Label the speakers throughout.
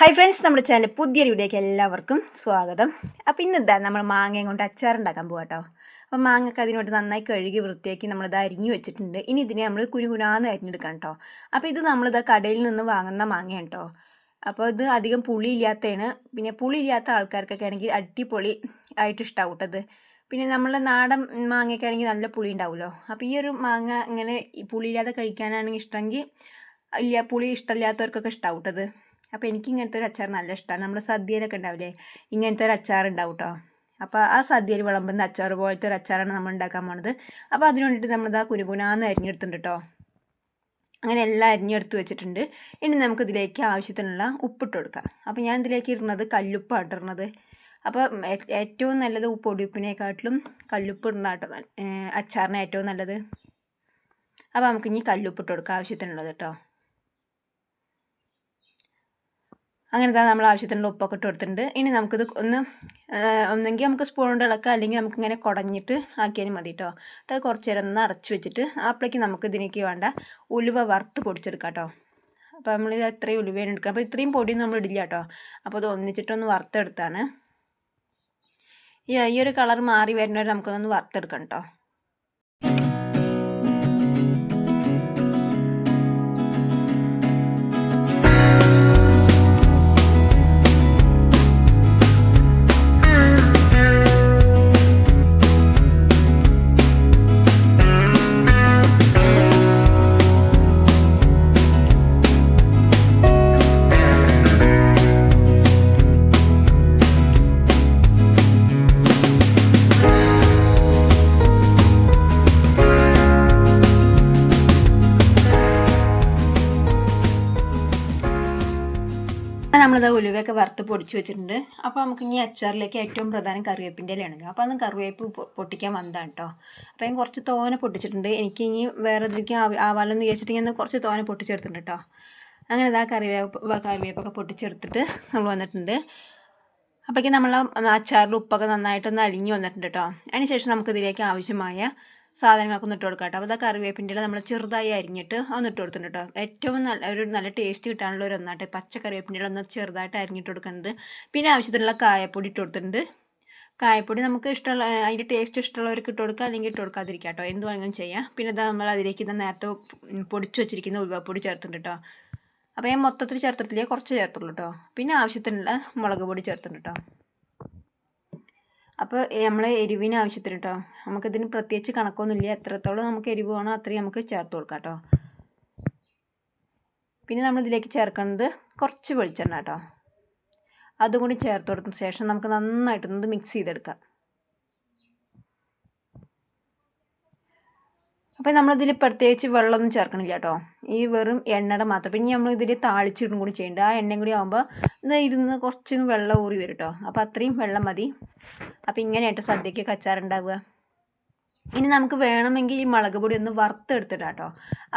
Speaker 1: Hi friends നമ്മുടെ channel പുതിയൊരു എല്ലാവർക്കും സ്വാഗതം. അപ്പോൾ ഇന്നെന്താ? നമ്മൾ മാങ്ങയും കൊണ്ട് അച്ചാറുണ്ടാക്കാൻ പോകാം കേട്ടോ അപ്പോൾ മാങ്ങക്ക് അതിനോട്ട് നന്നായി കഴുകി വൃത്തിയാക്കി നമ്മളിത് അരിഞ്ഞു വെച്ചിട്ടുണ്ട്. ഇനി ഇതിനെ നമ്മൾ കുരുകുനാന്ന് അരിഞ്ഞെടുക്കണം കേട്ടോ അപ്പോൾ ഇത് നമ്മളിത് കടയിൽ നിന്ന് വാങ്ങുന്ന മാങ്ങയാണ് കേട്ടോ അപ്പോൾ ഇത് അധികം പുളി ഇല്ലാത്തതാണ് പിന്നെ പുളി ഇല്ലാത്ത ആൾക്കാർക്കൊക്കെ ആണെങ്കിൽ അടിപൊളി ആയിട്ട് ഇഷ്ടമാവും കേട്ടോ പിന്നെ നമ്മളെ നാടൻ മാങ്ങയൊക്കെ ആണെങ്കിൽ നല്ല പുളി ഉണ്ടാവുമല്ലോ. അപ്പോൾ ഈ ഒരു മാങ്ങ ഇങ്ങനെ പുളിയില്ലാതെ കഴിക്കാനാണെങ്കിൽ ഇഷ്ടമെങ്കിൽ ഇല്ല പുളി ഇഷ്ടമില്ലാത്തവർക്കൊക്കെ ഇഷ്ടമാവും കേട്ടോ ഇത്. അപ്പോൾ എനിക്ക് ഇങ്ങനത്തെ ഒരു അച്ചാർ നല്ല ഇഷ്ടമാണ് നമ്മൾ സദ്യയിലൊക്കെ ഉണ്ടാവില്ലേ? ഇങ്ങനത്തെ ഒരു അച്ചാർ ഉണ്ടാവും കേട്ടോ അപ്പോൾ ആ സദ്യയിൽ വിളമ്പുന്ന അച്ചാർ പോലത്തെ ഒരു അച്ചാറാണ് നമ്മൾ ഉണ്ടാക്കാൻ പോണത്. അപ്പോൾ അതിന് വേണ്ടിയിട്ട് നമ്മളിതാ കുരുകുനാന്ന് അരിഞ്ഞെടുത്തിട്ടുണ്ട് കേട്ടോ അങ്ങനെ എല്ലാം അരിഞ്ഞെടുത്ത് വെച്ചിട്ടുണ്ട്. ഇനി നമുക്ക് ഇതിലേക്ക് ആവശ്യത്തിനുള്ള ഉപ്പിട്ട് കൊടുക്കാം. അപ്പോൾ ഞാൻ ഇതിലേക്ക് ഇടുന്നത് കല്ലുപ്പാണ് ഇടുന്നത്. അപ്പോൾ ഏറ്റവും നല്ലത് ഉപ്പ് പൊടിയുപ്പിനെക്കാട്ടിലും കല്ലുപ്പ് ഇടുന്ന കേട്ടോ അച്ചാറിന് ഏറ്റവും നല്ലത്. അപ്പോൾ നമുക്ക് ഇനി കല്ലുപ്പ് ഇട്ട് കൊടുക്കാം ആവശ്യത്തിനുള്ളത് കേട്ടോ അങ്ങനെ തന്നെ നമ്മൾ ആവശ്യത്തിനുള്ള ഉപ്പൊക്കെ ഇട്ട് കൊടുത്തിട്ടുണ്ട്. ഇനി നമുക്കിത് ഒന്ന് ഒന്നെങ്കിൽ നമുക്ക് സ്പൂൺ കൊണ്ട് ഇളക്കാം അല്ലെങ്കിൽ നമുക്ക് ഇങ്ങനെ കുടഞ്ഞിട്ട് ആക്കിയാലും മതി കേട്ടോ അത് കുറച്ച് നേരം ഒന്ന് അടച്ച് വെച്ചിട്ട് അപ്പോഴേക്ക് നമുക്ക് ഇതിലേക്ക് വേണ്ട ഉലുവ വറുത്ത് പൊടിച്ചെടുക്കാം കേട്ടോ അപ്പോൾ നമ്മൾ ഇത് അത്രയും ഉലുവേനെ എടുക്കുക. അപ്പോൾ ഇത്രയും പൊടിയൊന്നും നമ്മൾ ഇടില്ല കേട്ടോ അപ്പോൾ അത് ഒന്നിച്ചിട്ടൊന്ന് വറുത്തെടുത്താണ്. ഈ ഒരു കളർ മാറി വരുന്നവരെ നമുക്കൊന്ന് വറുത്തെടുക്കാം കേട്ടോ നമ്മളിത് ഉലുവയൊക്കെ വറുത്ത് പൊടിച്ച് വെച്ചിട്ടുണ്ട്. അപ്പോൾ നമുക്ക് ഇനി അച്ചാറിലേക്ക് ഏറ്റവും പ്രധാനം കറിവേപ്പിന്റെ ഇലയാണ് അപ്പോൾ അന്ന് കറിവേപ്പ് പൊട്ടിക്കാൻ വന്നതാണ് കേട്ടോ അപ്പോൾ ഞാൻ കുറച്ച് തോനെ പൊട്ടിച്ചിട്ടുണ്ട്. എനിക്ക് ഇനി വേറെ ഇതിലേക്ക് ആവ- ആവാലോന്ന് വിചാരിച്ചിട്ട് ഞാൻ കുറച്ച് തോനെ പൊട്ടിച്ചെടുത്തിട്ടുണ്ട് കേട്ടോ അങ്ങനെ ഇതാ കറിവേപ്പ് കറിവേപ്പൊക്കെ പൊട്ടിച്ചെടുത്തിട്ട് നമ്മൾ വന്നിട്ടുണ്ട്. അപ്പോഴേക്കും നമ്മൾ അച്ചാറിൽ ഉപ്പൊക്കെ നന്നായിട്ടൊന്ന് അലിഞ്ഞു വന്നിട്ടുണ്ട് കേട്ടോ അതിനുശേഷം നമുക്ക് ഇതിലേക്ക് ആവശ്യമായ സാധനങ്ങളൊക്കെ ഒന്ന് ഇട്ട് കൊടുക്കാം കേട്ടോ അപ്പോൾ ഇതാ കറിവേപ്പിന്റെ നമ്മൾ ചെറുതായി അരിഞ്ഞിട്ട് ഒന്ന് ഇട്ട് കൊടുത്തിട്ടുണ്ട് കേട്ടോ. ഏറ്റവും നല്ല ഒരു നല്ല ടേസ്റ്റ് കിട്ടാനുള്ള ഒരു ഒന്നാട്ടെ. പച്ച കറിവേപ്പിന്റെ ഒന്ന് ചെറുതായിട്ട് അരിഞ്ഞിട്ട് കൊടുക്കുന്നത്. പിന്നെ ആവശ്യത്തിനുള്ള കായപ്പൊടി ഇട്ട് കൊടുത്തിട്ടുണ്ട്. കായപ്പൊടി നമുക്ക് ഇഷ്ടമുള്ള അതിന്റെ ടേസ്റ്റ് ഇഷ്ടമുള്ളവർക്ക് ഇട്ട് കൊടുക്കുക അല്ലെങ്കിൽ ഇട്ട് കൊടുക്കാതിരിക്കുക കേട്ടോ. എന്ത് വേണമെങ്കിലും ചെയ്യാം. പിന്നെ ഇതാ നമ്മൾ അതിലേക്ക് ഇതാ നേരത്തെ പൊടിച്ച് വെച്ചിരിക്കുന്ന ഉലുവപ്പൊടി ചേർത്തിട്ടുണ്ട് കേട്ടോ. അപ്പോൾ ഞാൻ മൊത്തത്തിൽ ചേർത്തിട്ടില്ലേ? കുറച്ച് ചേർത്തുള്ളൂ കേട്ടോ. പിന്നെ ആവശ്യത്തിനുള്ള മുളക് പൊടി ചേർത്തിട്ടുണ്ട് കേട്ടോ. അപ്പോൾ നമ്മൾ എരിവിന് ആവശ്യത്തിന് കേട്ടോ നമുക്കിതിന് പ്രത്യേകിച്ച് കണക്കൊന്നുമില്ല. എത്രത്തോളം നമുക്ക് എരിവ് വേണോ അത്രയും നമുക്ക് ചേർത്ത് കൊടുക്കാം കേട്ടോ പിന്നെ നമ്മൾ ഇതിലേക്ക് ചേർക്കുന്നത് കുറച്ച് വെളിച്ചെണ്ണ കേട്ടോ അതും കൂടി ചേർത്ത് കൊടുത്തതിന് ശേഷം നമുക്ക് നന്നായിട്ടൊന്ന് മിക്സ് ചെയ്തെടുക്കാം. അപ്പോൾ നമ്മളിതിൽ പ്രത്യേകിച്ച് വെള്ളമൊന്നും ചേർക്കണില്ല കേട്ടോ ഈ വെറും എണ്ണയുടെ മാത്രം. പിന്നെ നമ്മൾ ഇതിൽ താളിച്ചിടും കൂടി ചെയ്യേണ്ട. ആ എണ്ണയും കൂടി ആകുമ്പോൾ ഇത് ഇരുന്ന് കുറച്ച് വെള്ളം ഊറി വരും കേട്ടോ അപ്പോൾ അത്രയും വെള്ളം മതി. അപ്പോൾ ഇങ്ങനെയായിട്ട് സദ്യയ്ക്ക് കച്ചാറുണ്ടാവുക ഇനി നമുക്ക് വേണമെങ്കിൽ ഈ മുളക് പൊടി ഒന്ന് വറുത്തെടുത്തിടാം കേട്ടോ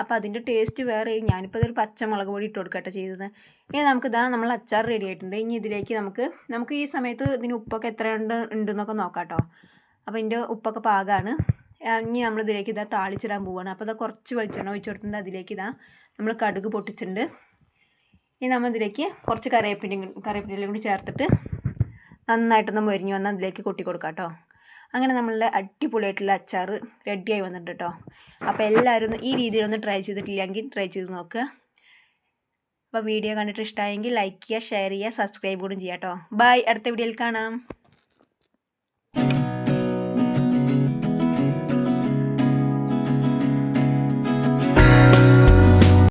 Speaker 1: അപ്പോൾ അതിന്റെ ടേസ്റ്റ് വേറെ. ഞാനിപ്പോൾ ഇതൊരു പച്ച മുളക് പൊടി ഇട്ട് കൊടുക്കട്ടെ ചെയ്തത്. ഇനി നമുക്ക് ഇതാ നമ്മൾ അച്ചാർ റെഡി ആയിട്ടുണ്ട്. ഇനി ഇതിലേക്ക് നമുക്ക് നമുക്ക് ഈ സമയത്ത് ഇതിന് ഉപ്പൊക്കെ എത്ര ഉണ്ട് ഉണ്ടെന്നൊക്കെ നോക്കാം കേട്ടോ അപ്പോൾ ഇതിന്റെ ഉപ്പൊക്കെ പാകമാണ് ഇനി നമ്മൾ ഇതിലേക്ക് ഇതാ താളിച്ചിടാൻ പോവുകയാണ് അപ്പോൾ ഇതാ കുറച്ച് വെളിച്ചെണ്ണ ഒഴിച്ച് കൊടുത്തിട്ടുണ്ട്. അതിലേക്ക് ഇതാ നമ്മൾ കടുക് പൊട്ടിച്ചിട്ടുണ്ട്. ഇനി നമ്മൾ ഇതിലേക്ക് കുറച്ച് കറിവേപ്പിന്റെ കറിവേപ്പിന്റെ കൂടി ചേർത്തിട്ട് നന്നായിട്ടൊന്ന് മൊരിഞ്ഞ് വന്ന് അതിലേക്ക് കൊട്ടി കൊടുക്കാം കേട്ടോ. അങ്ങനെ നമ്മളുടെ അടിപൊളിയായിട്ടുള്ള അച്ചാർ റെഡിയായി വന്നിട്ടുണ്ട് കേട്ടോ. അപ്പോൾ എല്ലാവരും ഈ രീതിയിലൊന്ന് ട്രൈ ചെയ്തിട്ടില്ലെങ്കിൽ ട്രൈ ചെയ്ത് നോക്കുക അപ്പോൾ വീഡിയോ കണ്ടിട്ട് ഇഷ്ടമായെങ്കിൽ ലൈക്ക് ചെയ്യുക ഷെയർ ചെയ്യുക സബ്സ്ക്രൈബ് കൂടി ചെയ്യാം കേട്ടോ. ബൈ അടുത്ത വീഡിയോയിൽ കാണാം.